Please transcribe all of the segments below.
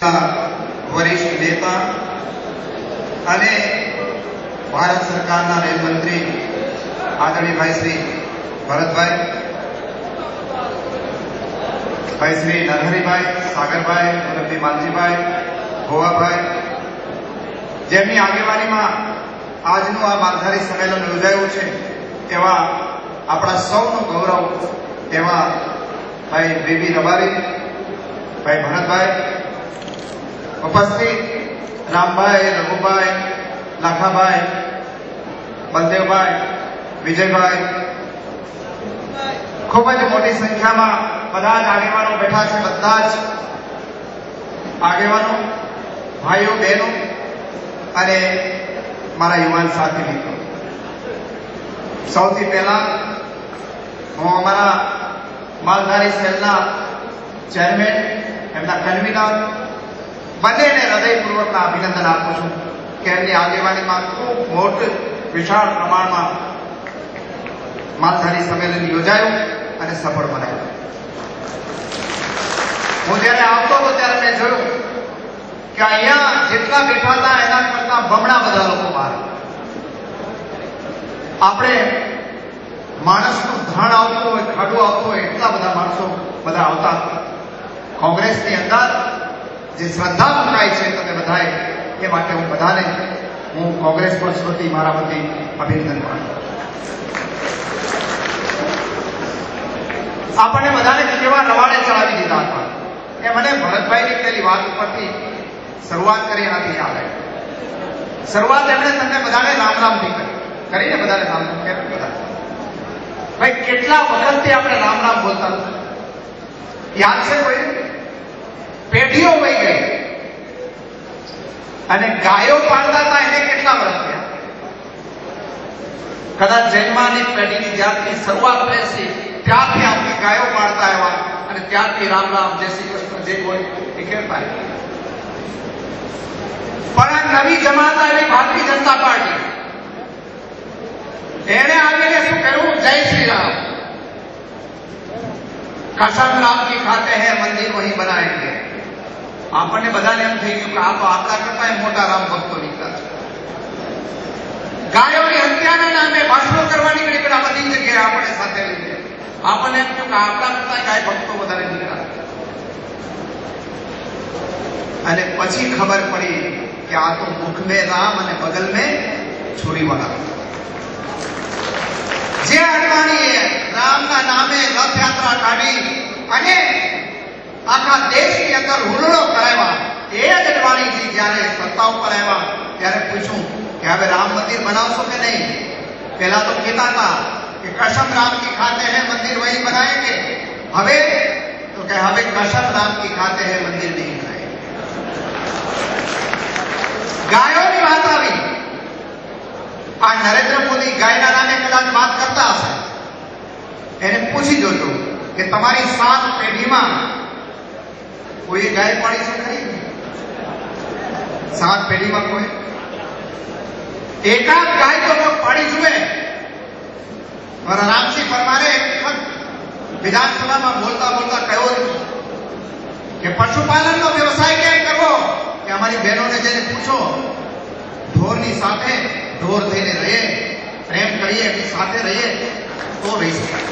વરિષ્ઠ નેતા અને ભારત સરકારના રેલ મંત્રી આદરણીયભાઈ શ્રી ભરતભાઈ, ભાઈ શ્રી નરહરીભાઈ, સાગરભાઈ મુરબ્બી માલજીભાઈ, ભોવાભાઈ, જેમની આગેવાનીમાં આજનું આ માલધારી સંમેલન યોજાયું છે એવા આપણા સૌનું ગૌરવ એવા ભાઈ બેબી રબારી, ભાઈ ભરતભાઈ ઉપસ્થિત રામભાઈ, રઘુભાઈ, લાખાભાઈ, બલદેવભાઈ, વિજયભાઈ. ખૂબ જ મોટી સંખ્યામાં બધા જ આગેવાનો બેઠા છે, બધા જ આગેવાનો, ભાઈઓ, બહેનો અને મારા યુવાન સાથી મિત્રો. સૌથી પહેલા હું અમારા માલધારી સેલના ચેરમેન, એમના કન્વીનર બંનેને હૃદયપૂર્વકના અભિનંદન આપું છું કે એમની આગેવાનીમાં ખૂબ મોટું, વિશાળ પ્રમાણમાં માલધારી સંમેલન યોજાયું અને સફળ બનાવ્યું. હું જ્યારે આવતો હતો ત્યારે મેં જોયું કે અહીંયા જેટલા બેઠા હતા એના કરતા બમણા બધા લોકો બહાર. આપણે માણસનું ધણ આવતું હોય, ખાડું આવતું હોય, એટલા બધા માણસો બધા આવતા કોંગ્રેસની અંદર જે શ્રદ્ધા મુકાય છે તમે બધાએ એ માટે હું બધાને, હું કોંગ્રેસ પણ સ્મૃતિ મારા વતી અભિનંદન પાઠવું આપણને બધાને કેવા રવાડે ચડાવી દીધા હતા. એ મને ભરતભાઈની પેલી વાત ઉપરથી શરૂઆત કરી એનાથી યાદ આવી. શરૂઆત એમણે તમને બધાને રામ રામથી કરી. કરીને બધાને રામ રામ કે બધા ભાઈ, કેટલા વખતથી આપણે રામ રામ બોલતા યાદ છે કોઈ? پیٹھی وی گئی گاو پالتا تھا کدا جنم پیڑھی جی شروعات جنتا پارٹی شو کرام کسا کھاتے ہیں مندروں ہی بنا ہے આપણને બધાને એમ થઈ ગયું કે આ તો આપણા કરતા મોટા રામ ભક્તો નીકળ્યા છે. ગાયોની હત્યાના નામે ભાષણો કરવા નીકળી આ બધી જગ્યાએ આપણે સાથે લઈને આપણને એમ થયું કે આપણા કરતા ગાય ભક્તો વધારે નીકળ્યા અને પછી ખબર પડી કે આ તો મુખ મેં રામ અને બગલ મે છોડી વાળા જે અડવાણીએ રામના નામે રથયાત્રા કાઢી અને આખા દેશની અંદર હુલ્લો કરાવ્યા એ જ અડવાણીજી જ્યારે સત્તા ઉપર આવ્યા ત્યારે પૂછ્યું કે હવે રામ મંદિર બનાવશો કે નહીં પહેલા તો કહેતા હતા કે કસમ રામ કી ખાતે હે મંદિર વહી બનાએંગે હવે તો કે હવે કસમ રામ કી ખાતે હે મંદિર નહીં બનાએંગે ગાયોની વાત આવી આ નરેન્દ્ર મોદી ગાયના નામે કદાચ વાત કરતા હશે એને પૂછી જોજો કે તમારી સાત પેઢીમાં કોઈ ગાય પાડી છે ખરી? સાત પેઢીમાં કોઈ એકાદ ગાય તો પાડી જુએ. મારા રામસિંહ પરમારે એક વખત વિધાનસભામાં બોલતા બોલતા કહ્યું કે પશુપાલનનો વ્યવસાય કેમ કરવો? કે અમારી બહેનોને જઈને પૂછો. ઢોરની સાથે ઢોર થઈને રહીએ. પ્રેમ કરીએ, એની સાથે રહીએ. તો રહી શકાય.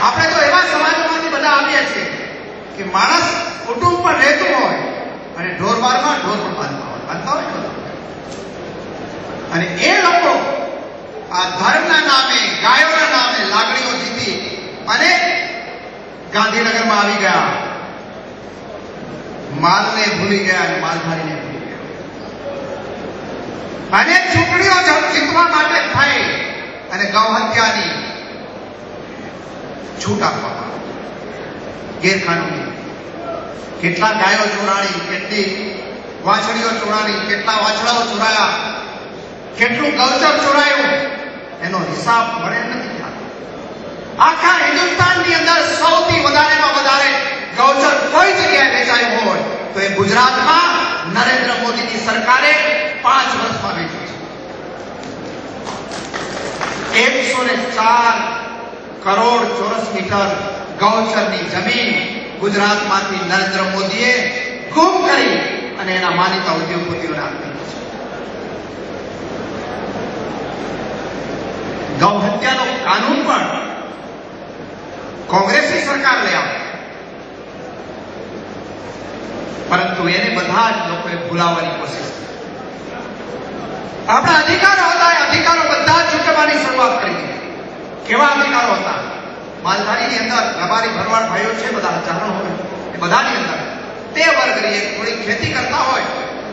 આપણે તો એવા સમાજમાંથી બધા આવીએ છીએ. કે માણસ કુટુંબ પર રહેતું હોય અને ઢોર ઢોર પણ બાંધતા હોય બાંધતા હોય અને એ લોકો આ ધર્મના નામે, ગાયોના નામે લાગણીઓ જીતી અને ગાંધીનગરમાં આવી ગયા. માલને ભૂલી ગયા અને માલધારીને ભૂલી ગયા. અને ચૂંટણીઓ જીતવા માટે થઈ અને ગૌ હત્યાની છૂટ આપવામાં આવી. ગેરકાનૂની કેટલા ગાયો ચોરાણી કેટલી વાછડીઓ ચોરાણી, કેટલા વાછડાઓ ચોરાયા, કેટલું કલ્ચર ચોરાયું, એનો હિસાબ મળે નથી આખા આખા હિન્દુસ્તાનની અંદર સૌથી વધારેમાં વધારે ગૌચર કોઈ જગ્યાએ વેચાયું હોય, તો એ ગુજરાતમાં નરેન્દ્ર મોદીની સરકારે પાંચ વર્ષમાં વેચ્યું છે એકસો ને ચાર કરોડ ચોરસ મીટર ગૌચરની જમીન ગુજરાતમાંથી નરેન્દ્ર મોદીએ ગુમ અને એના માનીતા ઉદ્યોગપતિઓને આપી ગૌ હત્યાનો કાનૂન પણ કોંગ્રેસની સરકાર લઈ આવે. પરંતુ એને બધા જ લોકોએ ભૂલાવવાની કોશિશ કરી. આપણા અધિકારો હતા એ અધિકારો બધા જ ચૂકવવાની શરૂઆત કરી કેવા અધિકારો હતા? માલધારીની અંદર રબારી, ભરવાડ, ભાઈઓ છે બધા હજારો હોય. એ બધાની અંદર તે વર્ગની એક થોડી ખેતી કરતા હોય,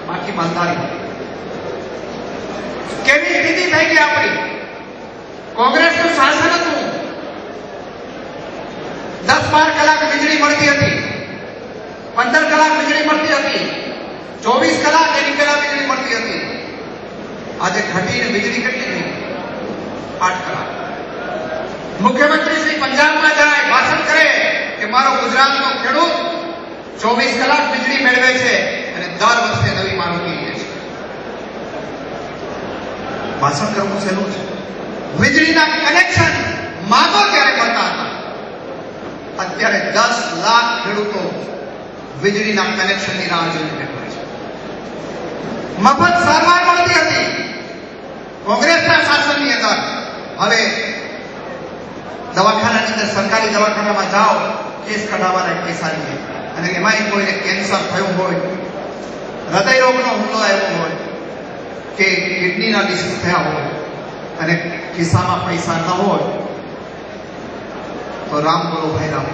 બાકી માલધારી હોય. કેવી સ્થિતિ થઈ ગઈ આપણી? કોંગ્રેસનું શાસન હતું. દસ બાર કલાક વીજળી મળતી હતી. પંદર કલાક વીજળી મળતી હતી. ચોવીસ કલાક એની પહેલા વીજળી મળતી હતી. આજે ઘટીને વીજળી કેટલી થઈ? આઠ કલાક. મુખ્યમંત્રી શ્રી પંજાબમાં જાય, ભાષણ કરે કે મારો ગુજરાતનો ખેડૂત ચોવીસ કલાક વીજળી મેળવે છે અને દર વર્ષે નવી મારુતિ લે છે. ભાષણ કરવું સહેલું છે. વીજળીના કનેક્શન માગો ત્યારે મળતા હતા. અત્યારે દસ લાખ ખેડૂતો વીજળીના કનેક્શનની રાહ જોઈને છે. મફત સારવાર મળતી હતી. કોંગ્રેસના શાસનની અંદર. હવે દવાખાનાની અંદર સરકારી દવાખાનામાં જાઓ, કેસ કઢાવવાના પૈસા લઈએ અને એમાંય કોઈને કેન્સર થયું હોય હૃદય રોગનો હુમલો આવ્યો હોય, કે કિડનીના ડિસીઝ થયા હોય, અને ખિસ્સામાં પૈસા ન હોય, તો રામ બોલો ભાઈ રામ.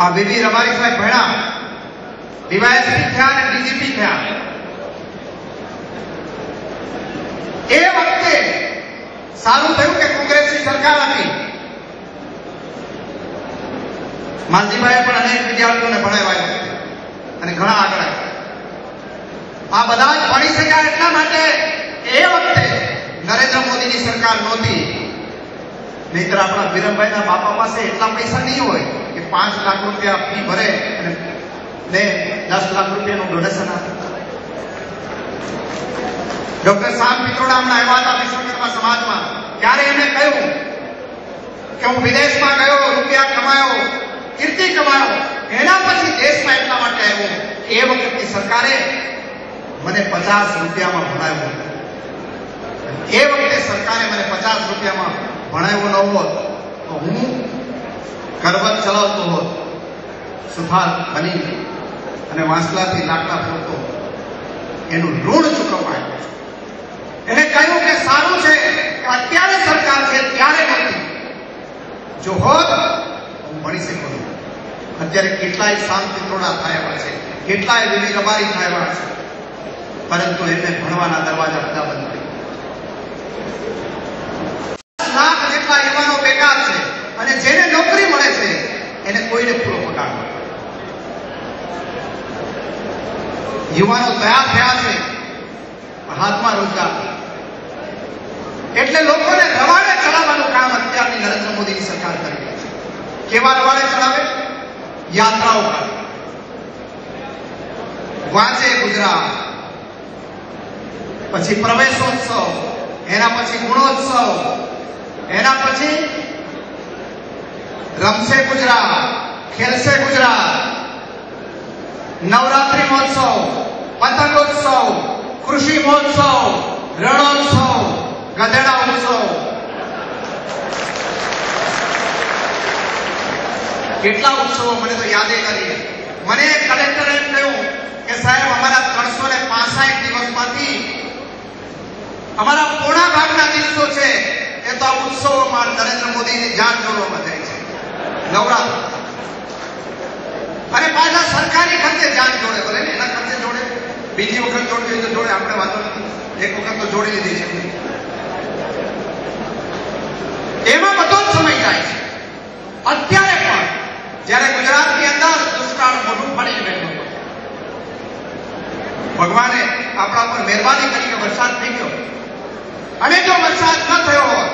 આ બીબી રમારી સાહેબ ભણ્યા. ડીવાયએસપી થયા અને ડીજીપી થયા. એ વખતે સારું થયું કે કોંગ્રેસની સરકાર હતી? માલજીભાઈએ પણ અનેક વિદ્યાર્થીઓને ભણાવ્યા અને ઘણા આગળ આ બધા જ ભણી શક્યા એટલા માટે એ વખતે નરેન્દ્ર મોદીની સરકાર નહોતી. નહીતર આપણા વિરમભાઈના બાપા પાસે એટલા પૈસા નહીં હોય કે પાંચ લાખ રૂપિયા ફી ભરે અને દસ લાખ રૂપિયાનું ડોનેશન આપે. ડોક્ટર સાહેબ પિત્રોડા હમણાં આવ્યા હતા વિશ્વકર્મા સમાજમાં. ત્યારે એમણે કહ્યું કે હું વિદેશમાં ગયો, રૂપિયા કમાયો, કીર્તિ કમાયો, એના પછી દેશમાં એટલા માટે આવ્યો એ વખતની સરકારે મને પચાસ રૂપિયામાં ભણાવ્યો એ વખતે સરકારે મને પચાસ રૂપિયામાં ભણાવ્યો ન હોત તો હું કરવત ચલાવતો હોત. સુથાર બની અને વાંસલાથી લાકડા ફોડતો એનું ઋણ ચૂકવવા આવ્યું એને કહ્યું કે સારું છે અત્યારે સરકાર છે ત્યારે નથી. જો હોત, હું મળી શકું અત્યારે કેટલાય શાંતિ થોડા થયા છે. કેટલાય વિવિધ રબારી થયા છે. પરંતુ એમને ભણવાના દરવાજા બધા બંધ થઈ લાખ જેટલા યુવાનો બેકાર છે અને જેને નોકરી મળે છે, એને કોઈને પૂરો પગાર યુવાનો તૈયાર થયા છે. હાથમાં રોજગાર એટલે લોકોને રવાડે ચડાવવાનું કામ અત્યારની નરેન્દ્ર મોદીની સરકાર કરી રહી છે કેવા દ્વારે ચડાવે યાત્રાઓ કરે. વાંચે ગુજરાત. પછી પ્રવેશોત્સવ, એના પછી ગુણોત્સવ, એના પછી રમશે ગુજરાત, ખેલશે ગુજરાત. નવરાત્રિ મહોત્સવ, પતંગોત્સવ, કૃષિ મહોત્સવ, રણોત્સવ ગધેડા ઉત્સવ કેટલા ઉત્સવો મને તો યાદે કરી મને કલેક્ટર એમ કહ્યું કે સાહેબ, અમારા ત્રણસો ને પાસઠ દિવસમાંથી અમારા પોણા ભાગના દિવસો છે, એ તો આ ઉત્સવોમાં નરેન્દ્ર મોદીની જાન જોડવામાં જાય છે. નવરાત્ર અને પાછા સરકારી ખર્ચે જાન જોડે ભલે એના ખર્ચે જોડે. બીજી વખત જોડવી તો જોડે, આપણે વાંધો નથી. એક વખત તો જોડી લીધી છે એમાં બધો જ સમય જાય છે અત્યારે પણ જ્યારે ગુજરાતની અંદર દુષ્કાળ મોઢું બેઠો ભગવાને આપણા પર મહેરબાની કરીને વરસાદ થઈ ગયો. અને જો વરસાદ ન થયો હોત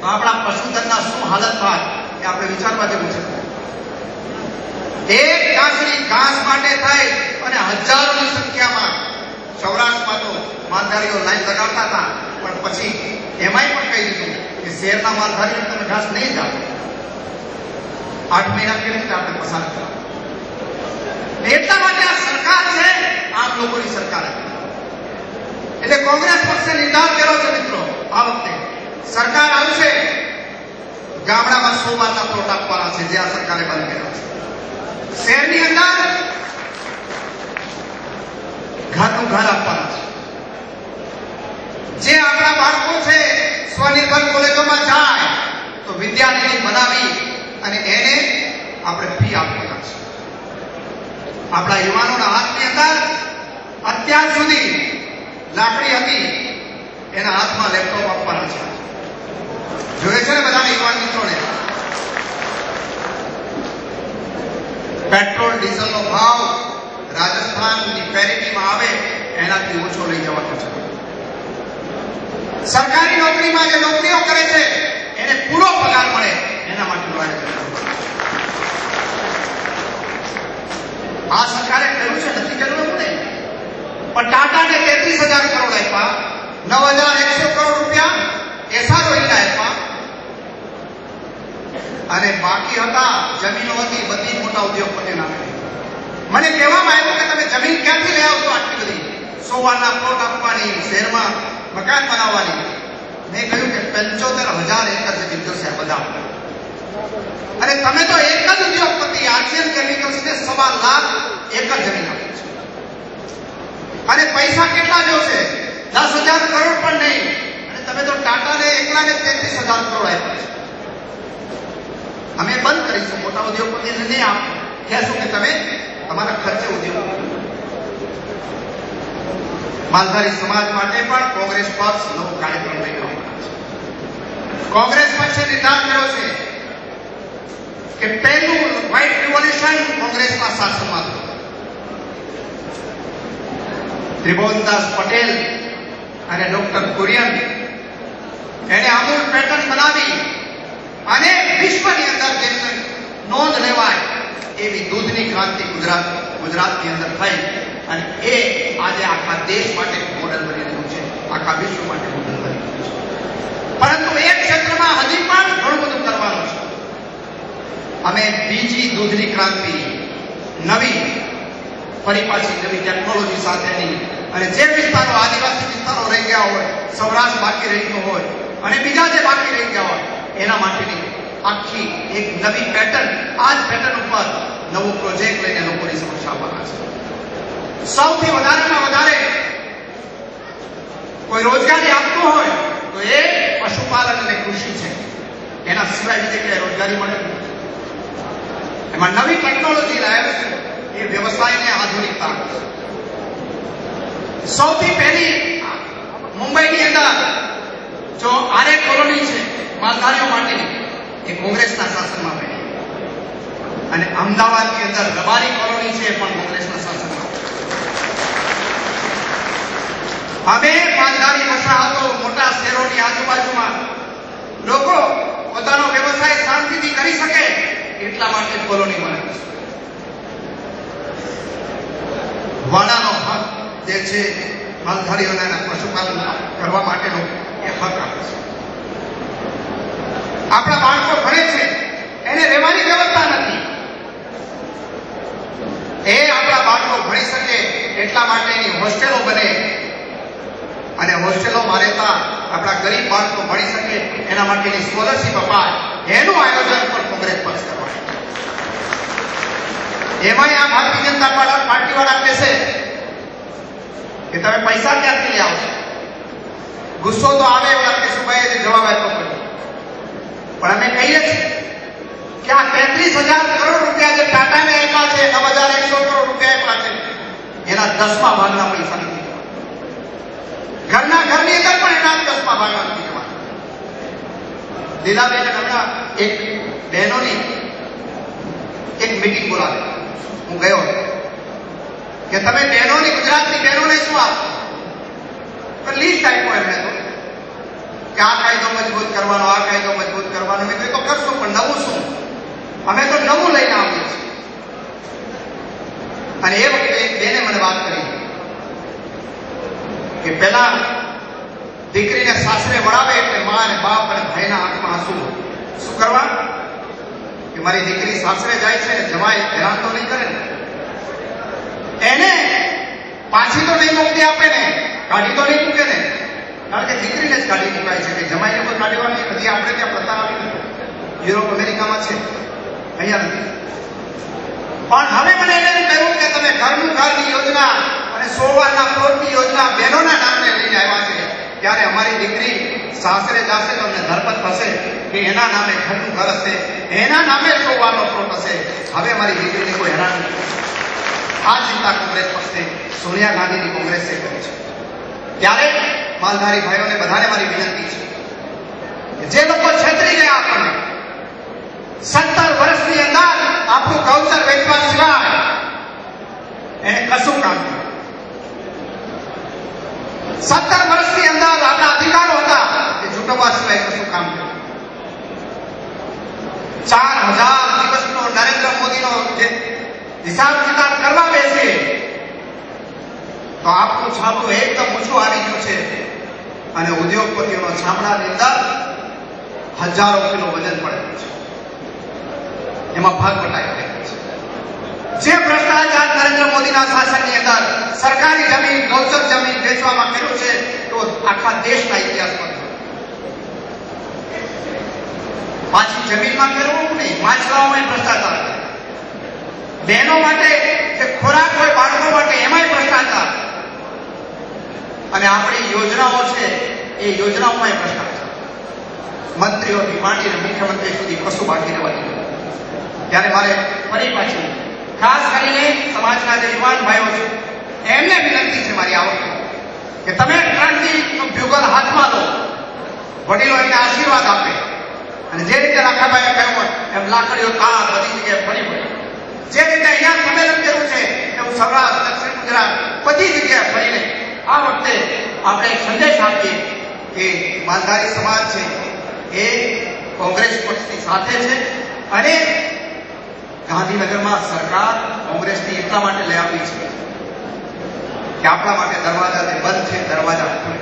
તો આપણા પશુધનના શું હાલત થાય એ આપણે વિચારવા જેવું છે એક ગાંસડી ઘાસ માટે થઈ અને હજારોની સંખ્યામાં સૌરાષ્ટ્રમાં તો માલધારીઓ લાઈન લગાવતા હતા, પણ પછી એમાંય પણ કહી દીધું કે શહેરના માલધારીઓ તમે ઘાસ નહીં જાઓ. આઠ મહિના કેવી રીતે આપણે પસાર કરવા નેતા એટલા સરકાર છે આમ લોકોની સરકાર એટલે કોંગ્રેસ પક્ષે નિર્ધાર કર્યો છે મિત્રો આ વખતે સરકાર આવશે ગામડામાં સો વારના પ્લોટ આપવાના છે જે આ સરકારે બંધ કર્યા છે શહેરની અંદર ઘરનું ઘર આપવાના છે જે આપણા બાળકો છે સ્વનિર્ભર કોલેજોમાં જાય તો વિદ્યાર્થી બનાવી અને એને આપણે ફી આપવાના છે આપણા યુવાનોના હાથની અંદર અત્યાર સુધી લાકડી હતી, એના હાથમાં લેપટોપ આપવાના છે. જોયે છે ને બધા યુવાન મિત્રોને? પેટ્રોલ, ડીઝલનો ભાવ રાજસ્થાનની પેરિટીમાં આવે, એનાથી ઓછો લઈ જવાનો છે. સરકારી નોકરીમાં જે નોકરીઓ કરે છે, એને પૂરો પગાર મળે એના માટેનું આયોજન કરવાનું. આ સરકારે કહ્યું છે નથી કર્યું એવું નહીં પણ ટાટાને તેત્રીસ હજાર કરોડ આપ્યા, નવ હજાર એકસો કરોડ રૂપિયા એસઆરઓઈને આપ્યા. અને બાકી હતા જમીનો હતી, બધી મોટા ઉદ્યોગપતિઓ નામે મને કહેવામાં આવ્યું કે તમે જમીન ક્યાંથી લઈ આવશો આટલી બધી? સોવાના પ્લોટ આપવાની શહેરમાં મકાન બનાવવાની. મેં કહ્યું કે પંચોતેર હજાર એકર જમીન જોશે બધા. અને તમે તો એક જ ઉદ્યોગપતિ આરસીએલ કેમિકલ્સને સવા લાખ એકર જમીન આપી છે. અને પૈસા કેટલા જોશે? દસ હજાર કરોડ પણ નહીં. અને તમે તો ટાટાને એકલાને તેત્રીસ હજાર કરોડ આપ્યા છે. અમે બંધ કરીશું. મોટા ઉદ્યોગપતિને નહીં આપ. કહેશું કે તમે તમારા ખર્ચે ઉદ્યોગ માલધારી સમાજ માટે પણ કોંગ્રેસ પક્ષ નવો કાર્યક્રમ લઈ આવવાના છે. કોંગ્રેસ પક્ષે નિર્ધાર કર્યો છે કે પહેલું વ્હાઇટ રિવોલ્યુશન કોંગ્રેસના શાસનમાં થયું ત્રિભુવનદાસ પટેલ અને ડોક્ટર કુરિયન એને અમૂલ પેટર્ન બનાવી અને વિશ્વની અંદર જેમને નોંધ લેવાય એવી દૂધની ક્રાંતિ ગુજરાત ગુજરાતની અંદર થઈ અને એ આજે આખા દેશ માટે મોડલ બની રહ્યું છે. આખા વિશ્વ માટે મોડલ બની રહ્યું છે. પરંતુ એ ક્ષેત્રમાં હજી પણ ઘણું બધું કરવાનું અમે બીજી દૂધની ક્રાંતિ નવી, ફરી પાછી નવી ટેકનોલોજી સાથેની અને જે વિસ્તારો આદિવાસી વિસ્તારો રહી ગયા હોય, સૌરાષ્ટ્ર બાકી રહી હોય અને બીજા જે બાકી રહી ગયા હોય, એના માટેની આખી એક નવી પેટર્ન આ જ પેટર્ન ઉપર નવો પ્રોજેક્ટ લઈને લોકોની સમક્ષ આવવાના છે સૌથી વધારેમાં વધારે કોઈ રોજગારી આપતું હોય, તો એ પશુપાલન અને કૃષિ છે એના સિવાય બીજે ક્યાંય રોજગારી મળે. એમાં નવી ટેકનોલોજી લાવે છે એ વ્યવસાયને આધુનિકતા સૌથી પહેલી મુંબઈની અંદર જો આરે કોલોની છે, માલધારીઓ માટેની એ કોંગ્રેસના શાસનમાં બની અને અમદાવાદની અંદર રબારી કોલોની છે પણ કોંગ્રેસના શાસનમાં હવે માલધારી વસાહતો મોટા શહેરોની આજુબાજુમાં લોકો પોતાનો વ્યવસાય શાંતિથી કરી શકે એટલા માટે કોલોની મળે વાડાનો હક જે છે, માલધારીઓને પશુપાલન કરવા માટેનો એ હક આપે છે. આપણા બાળકો ભણે છે, એને રહેવાની વ્યવસ્થા નથી. એ આપણા બાળકો ભણી શકે એટલા માટેની હોસ્ટેલો બને. અને હોસ્ટેલોમાં રહેતા આપણા ગરીબ બાળકો ભણી શકે એના માટેની સ્કોલરશીપ અપાય. એનું આયોજન પણ કોંગ્રેસ પક્ષ કરવાનું એમાંય આ ભારતીય જનતા પાર્ટી વાળા કહેશે કે તમે પૈસા ક્યાંથી લઈ આવશો ગુસ્સો તો આવે એવા કેશુભાઈએ જે જવાબ આપ્યો પણ અમે કહીએ છીએ કે આ તેત્રીસ હજાર કરોડ રૂપિયા જે ટાટાને આપ્યા છે નવ હજાર એકસો કરોડ રૂપિયા આપ્યા છે, એના દસમા ભાગના પૈસા નથી ઘરના ઘરની અંદર પણ એના દસમા ભાગના નથી. લીલાબેન હમણાં એક બહેનોની એક મીટિંગ બોલાવી. હું ગયો. કે તમે બહેનોની ગુજરાતની બહેનોને શું આપો? તો લિસ્ટ આપ્યો એમને તો. કે આ કાયદો મજબૂત કરવાનો, આ કાયદો મજબૂત કરવાનો. મેં કહ્યું તો કરશું, પણ નવું શું? અમે તો નવું લઈને આવીએ છીએ. અને એ વખતે એક બેને મને વાત કરી કે પેલા દીકરીને સાસરે વળાવે એટલે મા અને બાપ અને ભાઈના આંખમાં આંસુ શું કરવા? કે મારી દીકરી સાસરે જાય છે, જમાય હેરાન તો નહીં કરે ને. એને પાછી તો નહીં મોકલી આપે ને. કાઢી તો નહીં મૂકે ને. કારણ કે દીકરીને જ કાઢી મુકાય છે કે જમાઈને કોઈ કાઢવા નહીં, બધી આપણે ત્યાં પ્રથા આવી નથી યુરોપ અમેરિકામાં છે. અહીંયા નથી. પણ હવે મને એને કહ્યું કે તમે ઘરનું ઘરની યોજના અને સોવારના પ્લોટની યોજના, બહેનોના નામે લઈને આવ્યા છે ત્યારે અમારી દીકરી સાસરે જશે તો અમને ધરપત થશે કે એના નામે ઘરનું ઘર હશે એના નામે સોવાનો પ્લોટ હશે. હવે મારી દીકરીને કોઈ હેરાન આ ચિંતા કોંગ્રેસ પક્ષે સોનિયા ગાંધીની કોંગ્રેસે કરી છે. ત્યારે માલધારી ભાઈઓને બધાને મારી વિનંતી છે જે લોકો છેતરી ગયા આપણને સત્તર વર્ષની અંદર આપણું ગૌચર વેચવા સિવાય એને કશું કામ કર્યું સત્તર વર્ષની અંદર આપણા અધિકારો હતા એ ચૂંટવવા સિવાય કશું કામ કર્યું? ચાર હજાર દિવસનો નરેન્દ્ર મોદીનો જે હિસાબ કિતાબ કરવા બેસે, તો આપણું છાપું એકદમ ઓછું આવી ગયું છે અને ઉદ્યોગપતિઓનો છામડાની અંદર હજારો કિલો વજન પડેલું છે. એમાં ભાગ બટાઈ રહ્યો છે. જે ભ્રષ્ટાચાર નરેન્દ્ર મોદીના શાસનની અંદર સરકારી જમીન ગૌચર જમીન વેચવામાં કર્યું છે, તો આખા દેશના ઇતિહાસમાં પાછી જમીનમાં કરવું નહીં? માછલાઓમાં ભ્રષ્ટાચાર બહેનો માટે કે ખોરાક હોય, બાળકો માટે એમાંય ભ્રષ્ટાચાર. અને આપણી યોજનાઓ છે, એ યોજનાઓમાં ભ્રષ્ટાચાર. મંત્રીઓથી માંડીને મુખ્યમંત્રી સુધી કશું બાકી રહેવાની ત્યારે મારે ફરી પાછી, ખાસ કરીને સમાજના જે યુવાન ભાઈઓ છે, એમને વિનંતી છે મારી આ વખતે. કે તમે ક્રાંતિનું ભ્યુગલ હાથમાં લો. વડીલો એમને આશીર્વાદ આપે. અને જે રીતે લાખાભાઈએ કહ્યું હોય, એમ લાકડીઓ કા બધી જગ્યાએ ફરી પડી. જે રીતે અહીંયા સંમેલન કર્યું છે એવું સૌરાષ્ટ્ર, દક્ષિણ ગુજરાત બધી જગ્યાએ ફરીને આ વખતે આપણે સંદેશ આપીએ કે માલધારી સમાજ છે, એ કોંગ્રેસ પક્ષની સાથે છે અને ગાંધીનગરમાં સરકાર કોંગ્રેસની એટલા માટે લઈ આવી છે. કે આપણા માટે દરવાજા જે બંધ છે, દરવાજા ખુલે.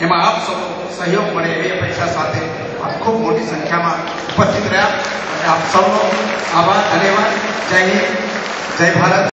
એમાં આપ સૌ સહયોગ મળે એવી અપેક્ષા સાથે આપ ખૂબ મોટી સંખ્યામાં ઉપસ્થિત રહ્યા. અને આપ સૌનો આભાર, ધન્યવાદ. જય હિન્દ, જય ભારત.